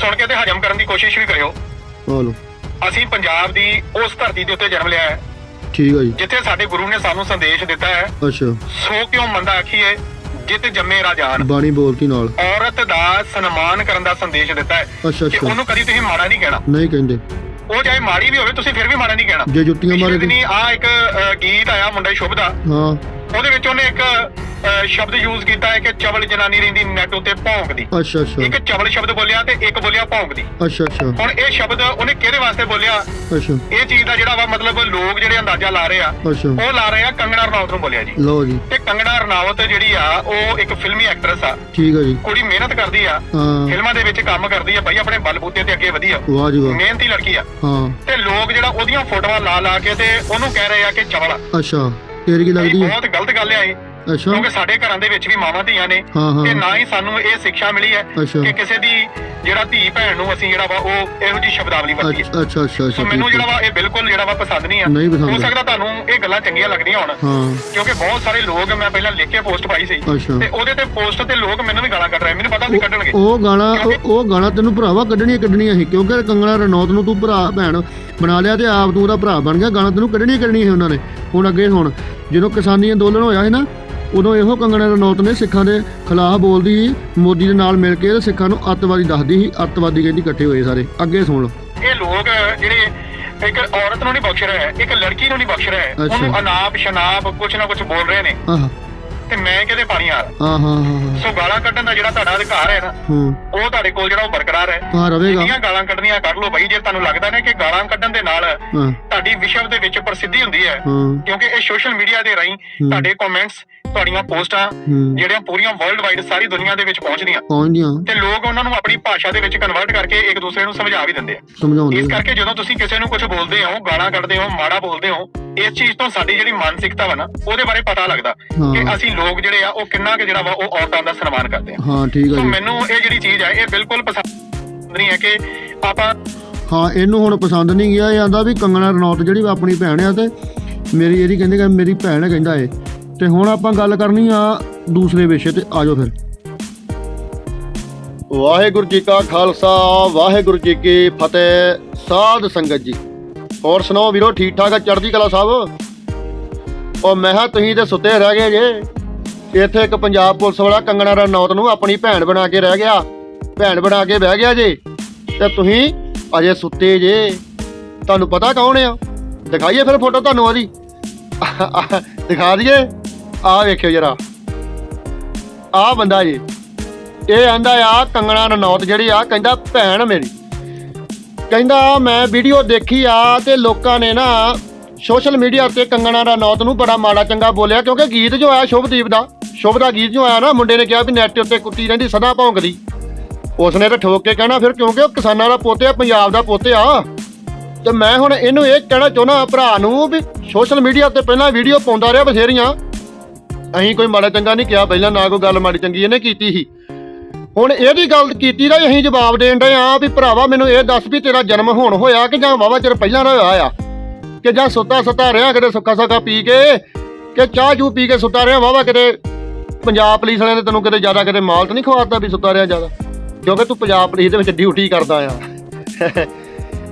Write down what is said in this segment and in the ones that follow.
ਸੁਣ ਕੇ ਤੇ ਹਜਮ ਕਰਨ ਦੀ ਕੋਸ਼ਿਸ਼ ਵੀ ਕਰਿਓ। ਆ ਲਓ ਅਸੀਂ ਪੰਜਾਬ ਦੀ ਉਸ ਧਰਤੀ ਦੇ ਉੱਤੇ ਜਨਮ ਲਿਆ ਹੈ। ਠੀਕ ਆ ਜੀ। ਜਿੱਥੇ ਸਾਡੇ ਗੁਰੂ ਨੇ ਸਾਨੂੰ ਸੰਦੇਸ਼ ਦਿੱਤਾ ਹੈ ਅੱਛਾ। ਸੋ ਕਿਉਂ ਮੰਦਾ ਆਖੀਏ ਜਿਤ ਜੰਮੇ ਰਾਜਾਨ ਬਾਣੀ ਬੋਲਤੀ ਨਾਲ? ਔਰਤ ਦਾ ਸਨਮਾਨ ਕਰਨ ਦਾ ਸੰਦੇਸ਼ ਦਿੱਤਾ ਹੈ। ਅੱਛਾ ਕਿ ਅੱਛਾ ਉਹਨੂੰ ਕਦੀ ਤੁਸੀਂ ਮਾੜਾ ਨਹੀਂ ਕਹਿਣਾ। ਨਹੀਂ ਕਹਿੰਦੇ। ਉਹ ਚਾਹੇ ਮਾੜੀ ਵੀ ਹੋਵੇ ਤੁਸੀਂ ਫਿਰ ਵੀ ਮਾੜਾ ਨਹੀਂ ਕਹਿਣਾ। ਜੇ ਜੁੱਤੀਆਂ ਮਾਰੇ ਤੇ ਨਹੀਂ ਆ ਇੱਕ ਅ, ਗੀਤ ਆਇਆ ਮੁੰਡਾ ਸ਼ੁਭ ਦਾ। ਹਾਂ। ਉਹਦੇ ਵਿੱਚ ਉਹਨੇ ਇੱਕ ਸ਼ਬਦ ਯੂਜ਼ ਕੀਤਾ ਹੈ ਕਿ ਚਵਲ ਜਨਾਨੀ ਰਹਿੰਦੀ ਨੈਟ ਉੱਤੇ ਭੌਂਕਦੀ। ਅੱਛਾ ਅੱਛਾ। ਇੱਕ ਚਵਲ ਸ਼ਬਦ ਬੋਲਿਆ ਤੇ ਇੱਕ ਬੋਲਿਆ ਭੌਂਕਦੀ। ਅੱਛਾ ਅੱਛਾ। ਹੁਣ ਇਹ ਸ਼ਬਦ ਉਹਨੇ ਕਿਹਦੇ ਵਾਸਤੇ ਬੋਲਿਆ? ਅੱਛਾ। ਇਹ ਚੀਜ਼ ਦਾ ਜਿਹੜਾ ਵਾ ਮਤਲਬ ਲੋਕ ਜਿਹੜੇ ਅੰਦਾਜ਼ਾ ਲਾ ਰਹੇ ਆ ਅੱਛਾ। ਉਹ ਲਾ ਰਹੇ ਆ ਕੰਗਣਾ ਰਣੌਤ ਨੂੰ ਬੋਲਿਆ ਜੀ। ਲਓ ਜੀ। ਤੇ ਕੰਗਣਾ ਰਣੌਤ ਜਿਹੜੀ ਆ ਉਹ ਇੱਕ ਫਿਲਮੀ ਐਕਟਰੈਸ ਆ। ਠੀਕ ਆ ਜੀ। ਕੁੜੀ ਮਿਹਨਤ ਕਰਦੀ ਆ। ਫਿਲਮਾਂ ਦੇ ਵਿੱਚ ਕੰਮ ਕਰਦੀ ਆ ਬਾਈ ਆਪਣੇ ਬਲਬੂਤੇ ਤੇ ਅੱਗੇ ਵਧੀ ਆ। ਵਾਹ ਜੀ ਵਾਹ। ਮਿਹਨਤੀ ਲੜਕੀ ਆ। ਹਾਂ। ਤੇ ਲੋਕ ਜਿਹੜਾ ਉਹਦੀਆਂ ਫੋਟੋਆਂ ਲਾ ਲਾ ਕੇ ਤੇ ਉਹਨੂੰ ਕਹਿ ਰਹੇ ਆ ਕਿ ਚਵਲ ਅੱਛਾ। ਤੇਰੀ ਕੀ ਲੱਗਦੀ ਬਹੁਤ ਗਲਤ ਗੱਲ ਆ ਇਹ। ਅੱਛਾ। ਕਿਉਂਕਿ ਸਾਡੇ ਘਰਾਂ ਦੇ ਵਿੱਚ ਵੀ ਮਾਵਾਂ ਧੀਆਂ ਨੇ ਹਾਂ ਹਾਂ। ਤੇ ਨਾ ਹੀ ਸਾਨੂੰ ਇਹ ਸਿੱਖਿਆ ਮਿਲੀ ਹੈ ਅੱਛਾ। ਕਿ ਕਿਸੇ ਦੀ ਜਿਹੜਾ ਧੀ ਭੈਣ ਨੂੰ ਅਸੀਂ ਜਿਹੜਾ ਵਾ ਉਹ ਇਹੋ ਜੀ ਸ਼ਬਦਾਵਲੀ ਵਰਤੀਏ। ਅੱਛਾ ਅੱਛਾ ਅੱਛਾ ਸੋ ਮੈਨੂੰ ਠੀਕ ਜਿਹੜਾ। ਵਾ ਇਹ ਬਿਲਕੁਲ ਜਿਹੜਾ ਵਾ ਪਸੰਦ ਨਹੀਂ ਆ। ਨਹੀਂ ਪਸੰਦ ਹੋ ਹੈ। ਸਕਦਾ ਤੁਹਾਨੂੰ ਇਹ ਗੱਲਾਂ ਚੰਗੀਆਂ ਲੱਗਦੀਆਂ ਹੋਣ। ਹਾਂ। ਕਿਉਂਕਿ ਬਹੁਤ ਸਾਰੇ ਲੋਕ ਮੈਂ ਪਹਿਲਾਂ ਲਿਖ ਕੇ ਪੋਸਟ ਪਾਈ ਸੀ। ਅੱਛਾ। ਤੇ ਉਹਦੇ ਤੇ ਪੋਸਟ ਤੇ ਲੋਕ ਮੈਨੂੰ ਵੀ ਗਾਲਾਂ ਕੱਢ ਰਹੇ ਮੈਨੂੰ ਪਤਾ ਸੀ ਕੱਢਣਗੇ। ਉਹ ਗਾਣਾ ਉਹ- ਉਹ ਗਾਣਾ ਤੈਨੂੰ ਭਰਾਵਾ ਕੱਢਣੀਆਂ ਕੱਢਣੀਆਂ ਸੀ। ਕਿਉਂਕਿ ਕੰਗਣਾ ਰਣੌਤ ਨੂੰ ਤੂੰ ਭਰਾ ਭੈਣ ਬਣਾ ਲਿਆ ਤੇ ਆਪ ਤੂੰ ਉਹਦਾ ਭਰਾ ਬਣ ਗਿਆ। ਗਾਣਾ ਤੈਨੂੰ ਕੱਢਣੀਆਂ ਕੱਢਣੀਆਂ ਸੀ ਉਹਨਾਂ ਨੇ। ਹੁਣ ਅੱਗੇ ਹੁਣ ਜਦੋਂ ਕਿਸਾਨੀ ਅੰਦੋਲਨ ਹੋਇਆ ਸੀ ਨਾ ਉਦੋਂ ਇਹੋ ਕੰਗਣਾ ਰਣੌਤ ਨੇ ਸਿੱਖਾਂ ਦੇ ਖਿਲਾਫ ਬੋਲਦੀ ਸੀ ਮੋਦੀ ਦੇ ਨਾਲ ਮਿਲ ਕੇ ਸਿੱਖਾਂ ਨੂੰ ਅੱਤਵਾਦੀ ਦੱਸਦੀ ਸੀ ਅੱਤਵਾਦੀ ਕਹਿੰਦੀ ਇਕੱਠੇ ਹੋਏ ਸਾਰੇ। ਅੱਗੇ ਸੁਣ ਲਓ। ਇਹ ਲੋਕ ਜਿਹੜੇ ਇੱਕ ਔਰਤ ਨੂੰ ਨਹੀਂ ਬਖਸ਼ ਰਿਹਾ ਹੈ ਇੱਕ ਲੜਕੀ ਨੂੰ ਨਹੀਂ ਬਖਸ਼ ਰਿਹਾ ਹੈ। ਉਹਨੂੰ ਅਨਾਪ ਸ਼ਨਾਪ ਕੁਛ ਨਾ ਕੁਛ ਬੋਲ ਰਹੇ ਨੇ। ਤੇ ਮੈਂ ਕਿਹਦੇ ਪਾਣੀ ਆ? ਹਾਂ ਹਾਂ ਹਾਂ ਸੋ ਗਾਲਾਂ ਕੱਢਣ ਦਾ ਜਿਹੜਾ ਤੁਹਾਡਾ ਅਧਿਕਾਰ ਹੈ ਨਾ ਹੂੰ। ਉਹ ਤੁਹਾਡੇ ਕੋਲ ਜਿਹੜਾ ਉਹ ਬਰਕਰਾਰ ਹੈ। ਹਾਂ ਰਵੇਗਾ। ਜਿੰਨੀਆਂ ਗਾਲਾਂ ਕੱਢਣੀਆਂ ਕੱਢ ਲਓ ਬਾਈ ਜੇ ਤੁਹਾਨੂੰ ਲੱਗਦਾ ਨਾ ਕਿ ਗਾਲਾਂ ਕੱਢਣ ਦੇ ਨਾਲ ਹਾਂ। ਤੁਹਾਡੀ ਵਿਸ਼ਵ ਦੇ ਵਿੱਚ ਪ੍ਰਸਿੱਧੀ ਹੁੰਦੀ ਹੈ ਕਿਉਂਕਿ ਇਹ ਸੋਸ਼ਲ ਮੀਡੀਆ ਦੇ ਰਾਹੀਂ ਤੁਹਾਡੇ ਕਮੈਂਟਸ ਤੁਹਾਡੀਆਂ ਪੋਸਟਾਂ ਜਿਹੜੀਆਂ ਪੂਰੀਆਂ ਵਰਲਡ ਵਾਈਡ ਸਾਰੀ ਦੁਨੀਆ ਦੇ ਵਿੱਚ ਪਹੁੰਚਦੀਆਂ। ਪਹੁੰਚਦੀਆਂ। ਤੇ ਲੋਕ ਉਹਨਾਂ ਨੂੰ ਆਪਣੀ ਭਾਸ਼ਾ ਦੇ ਵਿੱਚ ਕਨਵਰਟ ਕਰਕੇ ਇੱਕ ਦੂਸਰੇ ਨੂੰ ਸਮਝਾ ਵੀ ਦਿੰਦੇ ਆ। ਸਮਝਾਉਂਦੇ ਇਸ ਕਰਕੇ ਜਦੋਂ ਤੁਸੀਂ ਕਿਸੇ ਨੂੰ ਕੁਝ ਬੋਲਦੇ ਹੋ ਗਾਲਾਂ ਕੱਢਦੇ ਹੋ ਮਾੜਾ ਬੋਲਦੇ ਹੋ ਇਸ ਚੀਜ਼ ਤੋਂ ਸਾਡੀ ਜਿਹੜੀ ਮਾਨਸਿਕਤਾ ਵਾ ਨਾ ਉਹਦੇ ਬਾਰੇ ਪਤਾ ਲੱਗਦਾ ਕਿ। ਅਸੀਂ ਲੋਕ ਜਿਹੜੇ ਆ ਉਹ ਕਿੰਨਾ ਕੁ ਜਿਹੜਾ ਵਾ ਉਹ ਔਰਤਾਂ ਦਾ ਸਨਮਾਨ ਕਰਦੇ ਆ। ਹਾਂ ਠੀਕ ਹੈ ਜੀ। ਮੈਨੂੰ ਇਹ ਜਿਹੜੀ ਚੀਜ਼ ਹੈ ਇਹ ਬਿਲਕੁਲ ਪਸੰਦ ਨਹੀਂ ਹੈ ਕਿ ਆਪਾਂ ਹਾਂ ਇਹਨੂੰ ਹੁਣ ਪਸੰਦ ਨਹੀਂ ਗਿਆ ਇਹ ਆਂਦਾ ਵੀ ਕੰਗਣਾ ਰਣੌਤ ਜਿਹੜੀ ਆਪਣੀ ਭੈਣ ਆ ਤੇ ਮੇਰੀ ਇਹਦੀ ਕਹਿੰਦੇ ਕਿ ਮੇਰੀ ਭੈਣ ਹੈ ਕਹਿੰਦਾ ਏ। ਤੇ ਹੁਣ ਆਪਾਂ ਗੱਲ ਕਰਨੀ ਆ ਦੂਸਰੇ ਵਿਸ਼ੇ ਤੇ ਆਜੋ ਫਿਰ। ਵਾਹਿਗੁਰੂ ਜੀ ਕਾ ਖਾਲਸਾ ਵਾਹਿਗੁਰੂ ਜੀ ਕੀ ਫਤਿਹ ਸਾਧ ਸੰਗਤ ਜੀ। ਹੋਰ ਸੁਣਾਓ ਵੀਰੋ, ਠੀਕ ਠਾਕ ਆ ਚੜ੍ਹਦੀ ਕਲਾ ਸਾਹਿਬ ਉਹ ਮੈਂ ਕਿਹਾ ਤੁਸੀਂ ਤੇ ਸੁੱਤੇ ਰਹਿ ਗਏ ਜੇ। ਇੱਥੇ ਇੱਕ ਪੰਜਾਬ ਪੁਲਿਸ ਵਾਲਾ ਕੰਗਣਾ ਰਣੌਤ ਨੂੰ ਆਪਣੀ ਭੈਣ ਬਣਾ ਕੇ ਰਹਿ ਗਿਆ। ਭੈਣ ਬਣਾ ਕੇ ਬਹਿ ਗਿਆ ਜੇ। ਤੇ ਤੁਸੀਂ ਅਜੇ ਸੁੱਤੇ ਜੇ। ਤੁਹਾਨੂੰ ਪਤਾ ਕੌਣ ਆ? ਦਿਖਾਈਏ ਫਿਰ ਫੋਟੋ ਤੁਹਾਨੂੰ ਉਹਦੀ। ਦਿਖਾ ਦਈਏ। ਆਹ ਵੇਖਿਓ ਜਰਾ। ਆਹ ਬੰਦਾ ਜੀ। ਇਹ ਆਂਦਾ ਆ, ਕੰਗਣਾ ਰਣੌਤ ਜਿਹੜੀ ਆ, ਕਹਿੰਦਾ ਭੈਣ ਮੇਰੀ। ਕਹਿੰਦਾ, ਮੈਂ ਵੀਡੀਓ ਦੇਖੀ ਆ ਤੇ ਲੋਕਾਂ ਨੇ ਨਾ ਸੋਸ਼ਲ ਮੀਡੀਆ ਉੱਤੇ ਕੰਗਣਾ ਰਣੌਤ ਨੂੰ ਬੜਾ ਮਾੜਾ ਚੰਗਾ ਬੋਲਿਆ, ਕਿਉਂਕਿ ਗੀਤ ਜੋ ਆਇਆ ਸ਼ੁਭਦੀਪ ਦਾ, ਸ਼ੁਭ ਦਾ ਗੀਤ ਜੋ ਆਇਆ ਨਾ, ਮੁੰਡੇ ਨੇ ਕਿਹਾ ਵੀ ਨੈਟ ਉੱਤੇ ਕੁੱਤੀ ਰਹਿੰਦੀ, ਸਦਾ ਭੌਂਕਦੀ। ਉਸਨੇ ਤਾਂ ਠੋਕ ਕੇ ਕਹਿਣਾ, ਫਿਰ ਕਿਉਂਕਿ ਉਹ ਕਿਸਾਨਾਂ ਦਾ ਪੋਤੇ ਆ, ਪੰਜਾਬ ਦਾ ਪੋਤੇ ਆ? ਤੇ ਮੈਂ ਹੁਣ ਇਹਨੂੰ ਇਹ ਕਹਿਣਾ ਚਾਹੁੰਦਾ ਭਰਾ ਨੂੰ ਵੀ ਸੋਸ਼ਲ ਮੀਡੀਆ ਤੇ ਪਹਿਲਾਂ ਵੀਡੀਓ ਪਾਉਂਦਾ ਰਿਹਾ ਬਥੇਰੀਆਂ। ਅਸੀਂ ਕੋਈ ਮਾੜਾ ਚੰਗਾ ਨਹੀਂ ਕਿਹਾ, ਪਹਿਲਾਂ ਨਾ ਕੋਈ ਗੱਲ ਮਾੜੀ ਚੰਗੀ ਇਹਨੇ ਕੀਤੀ ਸੀ। ਹੁਣ ਇਹਦੀ ਗੱਲ ਕੀਤੀ ਦਾ ਹੀ ਅਸੀਂ ਜਵਾਬ ਦੇਣ ਡਏ ਆ ਵੀ ਭਰਾਵਾ ਮੈਨੂੰ ਇਹ ਦੱਸ ਵੀ ਤੇਰਾ ਜਨਮ ਹੁਣ ਹੋਇਆ ਕਿ ਜਾਂ ਵਾਵਾ ਚਿਰ ਪਹਿਲਾਂ ਦਾ ਹੋਇਆ ਆ? ਕਿ ਜਾਂ ਸੁੱਤਾ ਸੁੱਤਾ ਰਿਹਾ ਕਿਤੇ ਸੁੱਕਾ ਸੁੱਕਾ ਪੀ ਕੇ? ਕਿ ਚਾਹ ਜੂ ਪੀ ਕੇ ਸੁੱਤਾ ਰਿਹਾ ਵਾਵਾ ਕਿਤੇ? ਪੰਜਾਬ ਪੁਲਿਸ ਵਾਲਿਆਂ ਨੇ ਤੈਨੂੰ ਕਿਤੇ ਜ਼ਿਆਦਾ ਕਿਤੇ ਮਾਲ ਤਾਂ ਨਹੀਂ ਖਵਾਤਾ ਵੀ ਸੁੱਤਾ ਰਿਹਾ ਜ਼ਿਆਦਾ? ਕਿਉਂਕਿ ਤੂੰ ਪੰਜਾਬ ਪੁਲਿਸ ਦੇ ਵਿੱਚ ਡਿਊਟੀ ਕਰਦਾ ਆ।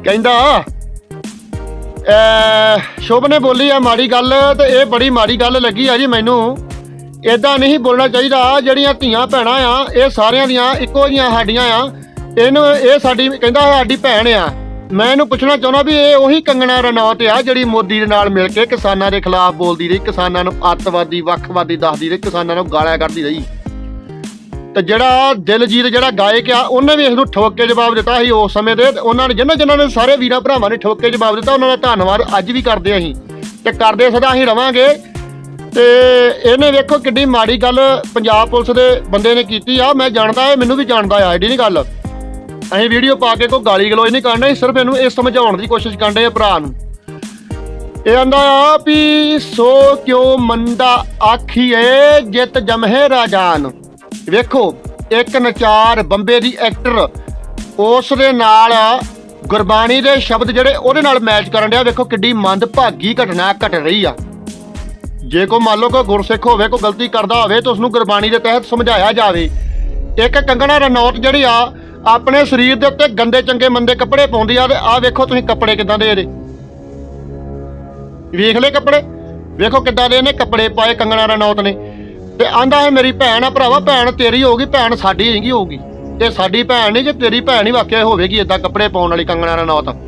ਕਹਿੰਦਾ ਅਹ ਸ਼ੁਭ ਨੇ ਬੋਲੀ ਆ ਮਾੜੀ ਗੱਲ ਤੇ ਇਹ ਬੜੀ ਮਾੜੀ ਗੱਲ ਲੱਗੀ ਆ ਜੀ ਮੈਨੂੰ। ਇਦਾਂ ਨਹੀਂ ਬੋਲਣਾ ਚਾਹੀਦਾ। ਜਿਹੜੀਆਂ ਧੀਆਂ ਭੈਣਾਂ ਆ, ਇਹ ਸਾਰਿਆਂ ਦੀਆਂ ਇੱਕੋ ਜੀਆਂ ਸਾਡੀਆਂ ਆ। ਇਹਨੂੰ ਇਹ ਸਾਡੀ, ਕਹਿੰਦਾ ਸਾਡੀ ਭੈਣ ਆ। ਮੈਂ ਇਹਨੂੰ ਪੁੱਛਣਾ ਚਾਹੁੰਦਾ ਵੀ ਇਹ ਉਹੀ ਕੰਗਣਾ ਰਣੌਤ ਆ ਜਿਹੜੀ ਮੋਦੀ ਦੇ ਨਾਲ ਮਿਲ ਕੇ ਕਿਸਾਨਾਂ ਦੇ ਖਿਲਾਫ ਬੋਲਦੀ ਰਹੀ, ਕਿਸਾਨਾਂ ਨੂੰ ਅੱਤਵਾਦੀ, ਵੱਖਵਾਦੀ ਦੱਸਦੀ ਰਹੀ, ਕਿਸਾਨਾਂ ਨੂੰ ਗਾਲਾਂ ਕੱਢਦੀ ਰਹੀ। ਤੇ ਜਿਹੜਾ ਦਿਲਜੀਤ, ਜਿਹੜਾ ਗਾਇਕ ਆ, ਉਹਨੇ ਵੀ ਇਸ ਨੂੰ ਠੋਕ ਕੇ ਜਵਾਬ ਦਿੱਤਾ ਸੀ ਉਸ ਸਮੇਂ ਦੇ। ਉਹਨਾਂ ਨੇ ਜਿਨ੍ਹਾਂ ਜਿਨ੍ਹਾਂ ਨੇ ਸਾਰੇ ਵੀਰਾਂ ਭਰਾਵਾਂ ਨੇ ਠੋਕ ਕੇ ਜਵਾਬ ਦਿੱਤਾ, ਉਹਨਾਂ ਦਾ ਧੰਨਵਾਦ ਅੱਜ ਵੀ ਕਰਦੇ ਅਸੀਂ। ਤੇ ਕਰਦੇ ਸਦਾ ਅਸੀਂ ਰਵਾਂਗੇ। ਤੇ ਇਹਨੇ ਵੇਖੋ ਕਿੱਡੀ ਮਾੜੀ ਗੱਲ ਪੰਜਾਬ ਪੁਲਿਸ ਦੇ ਬੰਦੇ ਨੇ ਕੀਤੀ ਆ। ਮੈਂ ਜਾਣਦਾ ਇਹ, ਮੈਨੂੰ ਵੀ ਜਾਣਦਾ ਆ, ਐਡੀ ਨਹੀਂ ਗੱਲ। ਅਸੀਂ ਵੀਡੀਓ ਪਾ ਕੇ ਕੋਈ ਗਾਲੀ ਗਲੋਚ ਨਹੀਂ ਕਰਨਾ ਸਿਰਫ ਇਹਨੂੰ ਇਹ ਸਮਝਾਉਣ ਦੀ ਕੋਸ਼ਿਸ਼ ਕਰਦੇ ਆ ਭਰਾ ਨੂੰ। ਇਹ ਆਂਦਾ ਆ ਵੀ ਸੋ ਕਿਉ ਮੰਦਾ ਆਖੀਏ ਜਿਤ ਜਮਹਿ ਰਾਜਾਨ। ਵੇਖੋ, ਇੱਕ ਨਚਾਰ ਬੰਬੇ ਦੀ ਐਕਟਰ, ਉਸ ਦੇ ਨਾਲ ਗੁਰਬਾਣੀ ਦੇ ਸ਼ਬਦ ਜਿਹੜੇ ਉਹਦੇ ਨਾਲ ਮੈਚ ਕਰਨ ਡਿਆ। ਵੇਖੋ ਕਿੱਡੀ ਮੰਦ ਭਾਗੀ ਘਟਨਾ ਘਟ ਰਹੀ ਆ। ਜੇ ਕੋ ਮੰਨ ਲਓ ਕੋਈ ਗੁਰਸਿੱਖ ਹੋਵੇ, ਕੋਈ ਗਲਤੀ ਕਰਦਾ ਹੋਵੇ, ਤਾਂ ਉਸ ਨੂੰ ਗੁਰਬਾਣੀ ਦੇ ਤਹਿਤ ਸਮਝਾਇਆ ਜਾਵੇ। ਇੱਕ ਕੰਗਣਾ ਰਣੌਤ ਜਿਹੜੀ ਆ, ਆਪਣੇ ਸਰੀਰ ਦੇ ਉੱਤੇ ਗੰਦੇ, ਚੰਗੇ, ਮੰਦੇ ਕੱਪੜੇ ਪਾਉਂਦੀ ਆ, ਤੇ ਆਹ ਵੇਖੋ ਤੁਸੀਂ ਕੱਪੜੇ ਕਿਦਾਂ ਦੇ ਇਹਦੇ। ਵੇਖ ਲੈ ਕੱਪੜੇ? ਵੇਖੋ ਕਿੱਦਾਂ ਦੇ ਇਹਨੇ ਕੱਪੜੇ ਪਾਏ ਕੰਗਣਾ ਰਣੌਤ ਨੇ। ਤੇ ਆਂਦਾ ਹੈ, ਮੇਰੀ ਭੈਣ ਆ ਭਰਾਵਾ, ਭੈਣ ਤੇਰੀ ਹੋਊਗੀ, ਭੈਣ ਸਾਡੀ ਨਹੀਂਗੀ ਹੋਊਗੀ। ਤੇ ਸਾਡੀ ਭੈਣ ਨਹੀਂ ਜੇ ਤੇਰੀ ਭੈਣ ਹੀ ਵਾਕਿਆ ਹੋਵੇਗੀ ਇਦਾਂ ਕੱਪੜੇ ਪਾਉਣ ਵਾਲੀ ਕੰਗਣਾ ਰਣੌਤ।